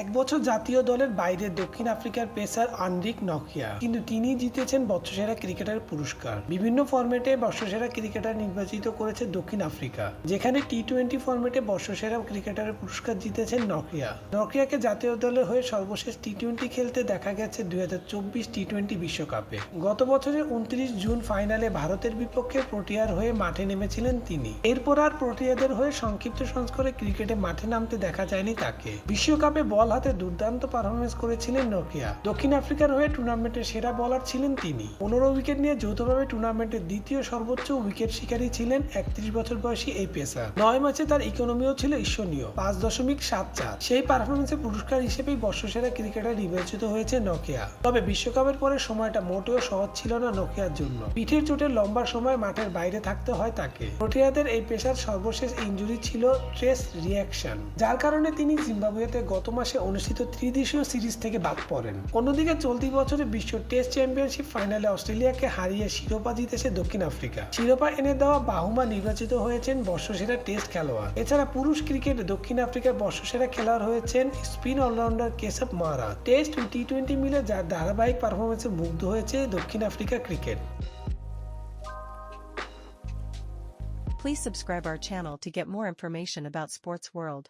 এক বছর জাতীয় দলের বাইরে দক্ষিণ আফ্রিকার পেসার আন্ড্রিক নকিয়া। কিন্তু তিনি জিতেছেন বর্ষসেরা ক্রিকেটার পুরস্কার। বিভিন্ন ফরম্যাটে বর্ষসেরা ক্রিকেটার নির্বাচিত করেছে দক্ষিণ আফ্রিকা। যেখানে টি টোয়েন্টি ফরম্যাটে বর্ষসেরা ক্রিকেটারের পুরস্কার জিতেছেন নকিয়া। নকিয়াকে জাতীয় দলের হয়ে সর্বশেষ টি টোয়েন্টি খেলতে দেখা গেছে দুই হাজার চব্বিশ টি টোয়েন্টি বিশ্বকাপে। গত বছরের উনত্রিশ জুন ফাইনালে ভারতের বিপক্ষে প্রোটিয়ার হয়ে মাঠে নেমেছিলেন তিনি। এরপর আর প্রোটিয়াদের হয়ে সংক্ষিপ্ত সংস্করণে ক্রিকেটে মাঠে নামতে দেখা যায়নি তাকে। বিশ্বকাপে বল হাতে দুর্দান্ত পারফরমেন্স করেছিলেন নোকিয়া। দক্ষিণ আফ্রিকার হয়ে টুর্নামেন্টের সেরা বলার ছিলেন তিনি। পনেরো উইকেট নিয়ে যৌথভাবে টুর্নামেন্টের দ্বিতীয় সর্বোচ্চ উইকেট শিকারী ছিলেন একত্রিশ বছর বয়সী এই পেসার। নয় ম্যাচে তার ইকোনমিও ছিল ঈর্ষণীয়, পাঁচ দশমিক সাত চার। সেই পারফরমেন্সের পুরস্কার হিসেবেই বর্ষসেরা ক্রিকেটার নির্বাচিত হয়েছে নোকিয়া। তবে বিশ্বকাপের পরে সময়টা মোটেও সহজ ছিল না নোকিয়ার জন্য। পিঠের চোটে লম্বা সময় মাঠের বাইরে থাকতে হয় তাকে। প্রোটিয়াদের এই পেশার সর্বশেষ ইঞ্জুরি ছিল ট্রেস রিয়াকশন যার কারণে তিনি জিম্বাবুয়েতে গত মাসে অনুষ্ঠিত ত্রিদেশীয় সিরিজ থেকে বাদ পড়েন। অন্যদিকে চলতি বছরে বিশ্ব টেস্ট চ্যাম্পিয়নশিপ ফাইনালে অস্ট্রেলিয়াকে হারিয়ে শিরোপা জিতেছে দক্ষিণ আফ্রিকা। শিরোপা এনে দেওয়া বাহুমা নির্বাচিত হয়েছেন বর্ষসেরা টেস্ট খেলোয়াড়। এছাড়া পুরুষ ক্রিকেটে দক্ষিণ আফ্রিকার বর্ষসেরা খেলোয়াড় হয়েছেন স্পিন অলরাউন্ডার কেসব মারা টেস্ট টি টোয়েন্টি মিলে যার ধারাবাহিক পারফরমেন্সে মুগ্ধ হয়েছে দক্ষিণ Africa cricket. Please subscribe our channel to get more information about Sports World.